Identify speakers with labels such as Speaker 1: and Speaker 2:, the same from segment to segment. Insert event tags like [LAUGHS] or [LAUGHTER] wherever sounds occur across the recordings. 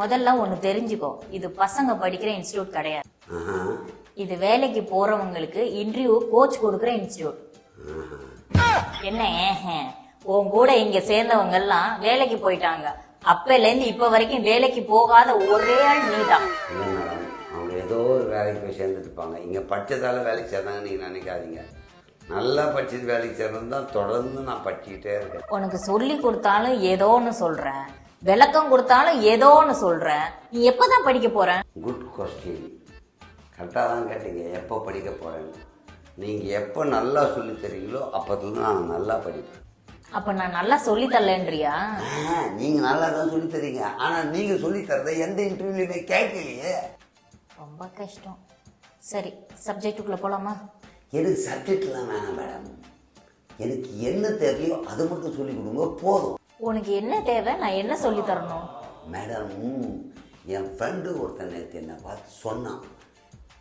Speaker 1: முதல்ல ஒண்ணு தெரிஞ்சுக்கோ. இது பசங்க படிக்கிற இன்ஸ்டியூட் கிடையாது. இது வேலைக்கு போறவங்களுக்கு இன்டர்வியூ கோச் கொடுக்கிற இன்ஸ்டியூட். என்ன உன் கூட இங்க சேர்ந்தவங்க எல்லாம் வேலைக்கு போயிட்டாங்க. அப்பல இருந்து இப்ப வரைக்கும் வேலைக்கு போகாத ஒரே ஆள்
Speaker 2: மேடம் அவங்க ஏதோ ஒரு வேலைக்கு போய் சேர்ந்துட்டு இருப்பாங்க இங்கே படித்ததால வேலைக்கு சேர்ந்தாங்கன்னு நீங்கள் நினைக்காதீங்க. நல்லா படிச்சது வேலைக்கு சேர்ந்தது தான் தொடர்ந்து நான் படிச்சுக்கிட்டே இருக்கேன்.
Speaker 1: உனக்கு சொல்லி கொடுத்தாலும் ஏதோன்னு சொல்றேன். விளக்கம் கொடுத்தாலும் ஏதோன்னு சொல்றேன். நீ எப்பதான் படிக்க போற?
Speaker 2: குட் கொஸ்டின் கரெக்டாக தான் கேட்டீங்க. எப்போ படிக்க போகிறேன்னு நீங்கள் எப்போ நல்லா சொல்லித் தரீங்களோ அப்போதுலேருந்து நான் நல்லா படிப்பேன்.
Speaker 1: அப்ப நான் நல்லா சொல்லி தரலன்றியா?
Speaker 2: நீங்கள் நல்லா தான் சொல்லித் தரீங்க. ஆனால் நீங்கள் சொல்லித் தரதை எந்த இன்டர்வியூலையுமே கேட்கலையே?
Speaker 1: ரொம்ப கஷ்டம். சரி சப்ஜெக்டுக்குள்ள போலாமா?
Speaker 2: எனக்கு சப்ஜெக்ட்லாம் வேணாம் மேடம் எனக்கு என்ன தேவையோ அதை மட்டும் சொல்லிக் கொடுங்க போதும்.
Speaker 1: உனக்கு என்ன தேவை? நான் என்ன சொல்லி தரணும்?
Speaker 2: மேடம் என் ஃப்ரெண்டு ஒருத்தன் நேற்று என்னை பார்த்து சொன்னான்.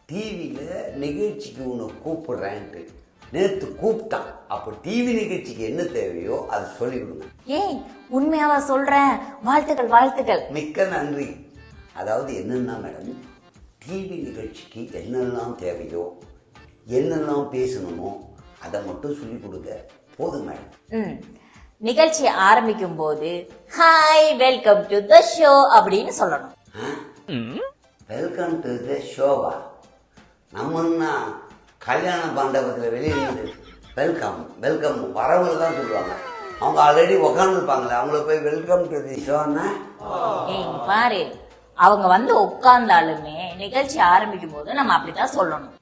Speaker 2: டிவியில் நிகழ்ச்சிக்கு உன்னை கூப்பிடுறேன்ட்டு. நேற்று கூப்பிட்டான். அப்போ டிவி நிகழ்ச்சிக்கு என்ன தேவையோ அதை சொல்லிக் கொடுங்க.
Speaker 1: ஏய் உண்மையாவா சொல்றேன்? வாழ்த்துக்கள் வாழ்த்துக்கள்.
Speaker 2: மிக்க நன்றி. அதாவது என்னென்னா மேடம் டிவி நிகழ்ச்சிக்கு என்னெல்லாம் தேவையோ என்னெல்லாம் பேசணுமோ அதை மட்டும் சொல்லிக் கொடுங்க. போதும் மேடம்.
Speaker 1: ம். நிகழ்ச்சி ஆரம்பிக்கும் போது hi welcome to the show அப்படின்னு சொல்லணும்.
Speaker 2: வெல்கம் டு த ஷோவா நம்மன்னா கல்யாண மண்டபத்தில் வெளியே வெல்கம் வெல்கம் வரவங்க தான் சொல்லுவாங்க. அவங்க ஆல்ரெடி உக்காந்துருப்பாங்களே அவங்கள போய் வெல்கம் டு தி ஷோன்னா
Speaker 1: பாரு அவங்க வந்து உட்கார்ந்தாலுமே நிகழ்ச்சி ஆரம்பிக்கும் போது நம்ம அப்படித்தான் சொல்லணும்.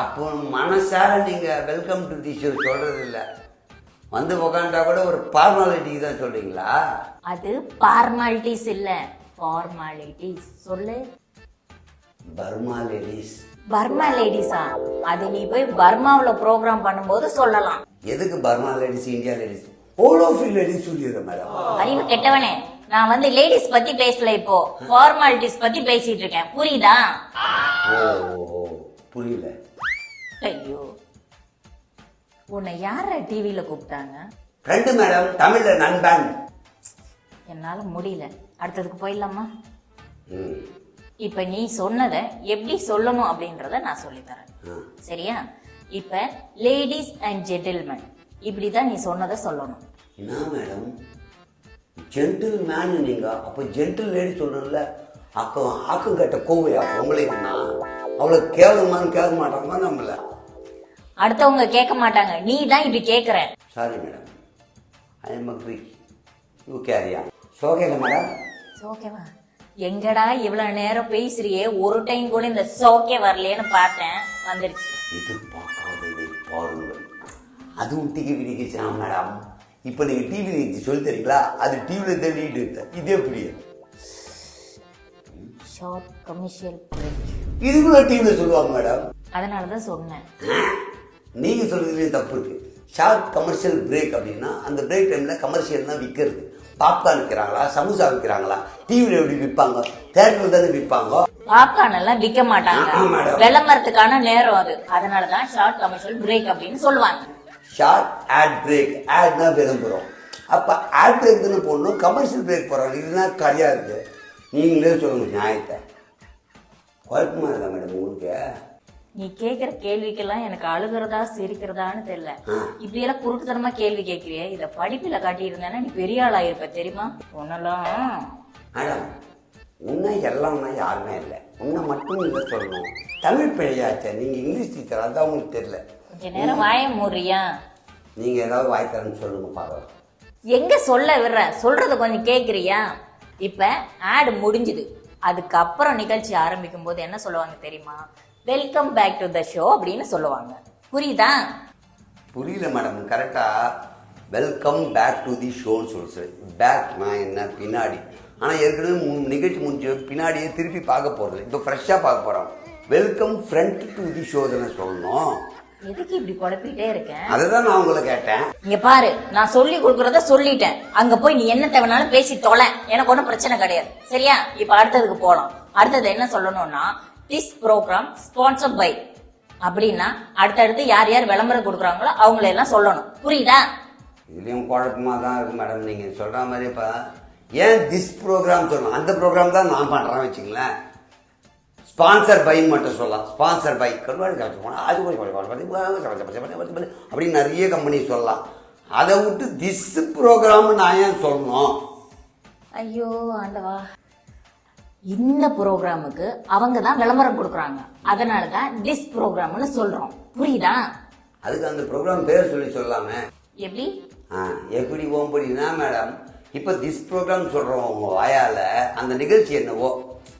Speaker 2: அப்போ மனசார நீங்கள் வெல்கம் டு தி ஷோ சொல்கிறது இல்லை வந்து உக்காண்டா கூட ஒரு ஃபார்மாலிட்டிக்கு தான் சொல்கிறீங்களா
Speaker 1: அது ஃபார்மாலிட்டிஸ் இல்ல. ஃபார்மாலிட்டிஸ் சொல்லு.
Speaker 2: பர்மா லேடிஸ்
Speaker 1: பர்மா லேடிஸா அது நீ போய் பர்மாவுல ப்ரோக்ராம் பண்ணும்போது சொல்லலாம்.
Speaker 2: எதுக்கு Burma ladies India ladies all of ladies சொல்லிடுறேன் மேடம்
Speaker 1: அறிவு கெட்டவனே நான் வந்து லேடிஸ் பத்தி பேசல இப்போ. ஃபார்மாலிட்டிஸ் பத்தி பேசிட்டு இருக்கேன். புரியுதா?
Speaker 2: ஓ ஓ, ஓ புரியல.
Speaker 1: ஐயோ. உன்னை யார டிவில கூப்பிட்டாங்க?
Speaker 2: ஃப்ரெண்டு மேடம் தமிழில் நண்பன்.
Speaker 1: என்னால முடியல. அடுத்ததுக்கு போயிடலாமா? இப்ப நீ சொன்னதை எப்படி சொல்லணும் அப்படின்றத நான் சொல்லித் தரேன் சரியா? இப்ப லேடிஸ் அண்ட் ஜென்டில்மேன் இப்படிதான் நீ சொன்னதை சொல்லணும்.
Speaker 2: என்ன மேடம்? ஜென்டில் மேனு நீங்க அப்போ ஜென்டில் லேடி சொல்றல அக்கம் ஆக்கம் கட்ட கோவையா? உங்களுக்குன்னா அவ்வளோ கேவலமானு கேட்க மாட்டாங்க நம்மள?
Speaker 1: அடுத்தவங்க கேட்க மாட்டாங்க. நீ தான் இப்படி கேக்குற.
Speaker 2: Sorry madam I am agree you கேரியா சோகையில மேடம்
Speaker 1: ஓகேவா எங்கடா இவ்வளவு நேரம் பேசுறியே? ஒரு டைம் கூட இந்த சோக்கே வரலையேன்னு பார்த்தேன். வந்துருச்சு.
Speaker 2: எதிர்பார்க்காததை பாருங்கள். அதுவும் டிவி நிகழ்ச்சி மேடம் இப்போ நீங்கள் டிவி நிகழ்ச்சி சொல்லி தரீங்களா அது டிவியில் தேடிட்டு இருக்கேன் இது எப்படி?
Speaker 1: ஷார்ட் கமர்ஷியல் பிரேக்
Speaker 2: இதுக்குள்ள டிவியில் சொல்லுவாங்க மேடம்
Speaker 1: அதனாலதான் சொன்னேன். [LAUGHS]
Speaker 2: நீங்க சொல்றதுலேயும் தப்பு இருக்கு ஷார்ட் கமர்ஷியல் பிரேக் அப்படின்னா அந்த பிரேக் டைம்ல கமர்ஷியல் தான் விற்கிறது பாப்கார்ன் விற்கிறாங்களா சமோசா விற்கிறாங்களா டிவியில் எப்படி விற்பாங்க தேட்டரில் தானே விற்பாங்க
Speaker 1: பாப்கார்ன் எல்லாம் விற்க மாட்டாங்க. விளம்பரத்துக்கான நேரம் அது. அதனாலதான் ஷார்ட் கமர்ஷியல் பிரேக் அப்படின்னு சொல்லுவாங்க.
Speaker 2: ஷார்ட் ஆட் பிரேக் ஆட்னா விளம்பரம். அப்போ ஆட் பிரேக் தானே போடணும். கமர்ஷியல் பிரேக் போடுறாங்க. இதுதான் கரையாக இருக்கு? நீங்களே சொல்லுங்க நியாயத்தை. குழப்பமா இருக்கா மேடம் உங்களுக்கு?
Speaker 1: நீ கேக்குற கேள்விக்கெல்லாம் எனக்கு அழுகிறதா சிரிக்கிறதான்னு தெரியல. இப்படி எல்லாம் குருட்டுத்தனமா கேள்வி கேட்கிறிய? இத படிப்புல காட்டி இருந்தேன்னா நீ பெரிய ஆளா இருப்ப தெரியுமா? உன்னெல்லாம்.
Speaker 2: மேடம் உன்னை எல்லாம்னா யாருமே இல்லை. உன்னை மட்டும் இல்லை சொல்லணும். தமிழ் பிழையாச்சே நீங்கள் இங்கிலீஷ் டீச்சர்? அதான் உங்களுக்கு தெரியல.
Speaker 1: கொஞ்ச நேரம் வாய மூடுறியா?
Speaker 2: நீங்கள் ஏதாவது வாய் தரேன்னு சொல்லுங்க பார்க்கலாம்
Speaker 1: எங்க சொல்ல விடுற? சொல்றத கொஞ்சம் கேக்குறியா? இப்ப ஆடு முடிஞ்சுது. அதுக்கப்புறம் நிகழ்ச்சி ஆரம்பிக்கும் போது என்ன சொல்லுவாங்க தெரியுமா? Welcome back to the show அப்படின்னு சொல்லுவாங்க. புரியுதா?
Speaker 2: புரியல மேடம் கரெக்டாக வெல்கம் பேக் டு தி ஷோன்னு சொல்லுச்சு பேக் நான் என்ன? பின்னாடி. ஆனால் ஏற்கனவே முன் நிகழ்ச்சி முடிஞ்ச பின்னாடியே திருப்பி பார்க்க போகிறது இப்போ ஃப்ரெஷ்ஷாக பார்க்க போகிறோம் welcome friend to the show தானே சொல்லணும்.
Speaker 1: எதுக்கு இப்படி குழப்பிட்டே இருக்கேன்?
Speaker 2: அதை தான் நான் உங்களை கேட்டேன்.
Speaker 1: இங்க பாரு நான் சொல்லி கொடுக்கறத சொல்லிட்டேன். அங்க போய் நீ என்ன தேவைனாலும் பேசி தொலை. எனக்கு ஒன்றும் பிரச்சனை கிடையாது. சரியா? இப்ப அடுத்ததுக்கு போலாம். அடுத்தது என்ன சொல்லணும்னா திஸ் ப்ரோக்ராம் ஸ்பான்சர் பை அப்படின்னா அடுத்தடுத்து யார் யார் விளம்பரம் கொடுக்குறாங்களோ அவங்கள எல்லாம் சொல்லணும். புரியுதா?
Speaker 2: இதுலேயும் குழப்பமாக தான் இருக்குது மேடம் நீங்கள் சொல்கிற மாதிரி இப்போ ஏன் திஸ் ப்ரோக்ராம் சொல்லலாம் அந்த ப்ரோக்ராம் தான் நான் பண்ணுறேன் வச்சுங்களேன் ஸ்பான்சர் பைன்னு மட்டும் சொல்லலாம். ஸ்பான்சர் பை அது அப்படின்னு நிறைய கம்பெனி சொல்லலாம். அதை விட்டு திஸ் ப்ரோக்ராம் நான் ஏன் சொல்லணும்?
Speaker 1: ஐயோ ஆண்டவா. இந்த ப்ரோக்ராமுக்கு அவங்க தான் விளம்பரம் கொடுக்குறாங்க. அதனால தான் டிஸ் ப்ரோக்ராம்னு சொல்றோம். புரியுதா?
Speaker 2: அதுக்கு அந்த ப்ரோக்ராம் பேர் சொல்லி சொல்லலாமே
Speaker 1: எப்படி?
Speaker 2: ஆ எப்படி ஓம்படினா மேடம் இப்போ திஸ் ப்ரோக்ராம் சொல்கிறோம் உங்கள் வாயால் அந்த நிகழ்ச்சி என்னவோ?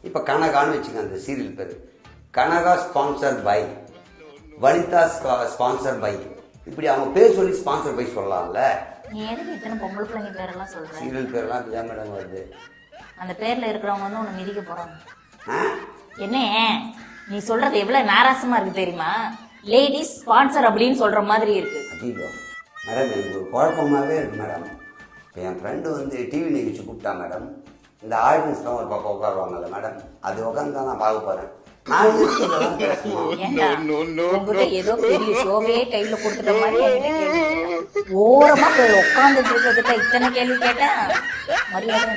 Speaker 2: இப்போ கனகான்னு வச்சுங்க அந்த சீரியல் பேர். Kanaka sponsor by Vanitha sponsor by இப்படி அவங்க பேர் சொல்லி ஸ்பான்சர் பை சொல்லலாம்ல.
Speaker 1: எதுக்கு இத்தனை பொம்பளை பிள்ளைங்க பேரெல்லாம் சொல்ற
Speaker 2: சீரியல் பேர்லாம் இப்படி தான் மேடம் வருது.
Speaker 1: அந்த பேர்ல இருக்கிறவங்க வந்து உன்னை மிதிக்க போறாங்க. என்ன நீ சொல்றது எவ்வளவு நாராசமா இருக்கு தெரியுமா? லேடிஸ் ஸ்பான்சர் அப்படின்னு சொல்ற மாதிரி இருக்கு.
Speaker 2: ஐயோ மேடம் எனக்கு ஒரு குழப்பமாகவே இருக்கு மேடம் இப்போ என் ஃப்ரெண்டு வந்து டிவி நிகழ்ச்சி கூப்பிட்டா மேடம் இந்த ஆடியன்ஸ்லாம் ஒரு பக்கம் உட்காருவாங்கல்ல மேடம் அது உட்காந்து தான் நான் பார்க்க போகிறேன்
Speaker 1: ஏதோ பெரிய ஷோவே கையில கொடுத்துட்ட மாதிரி. ஓரமா போய் உட்கார்ந்துட்டு இருக்கிறதுக்கு இத்தனை கேள்வி கேட்டா மரியாதை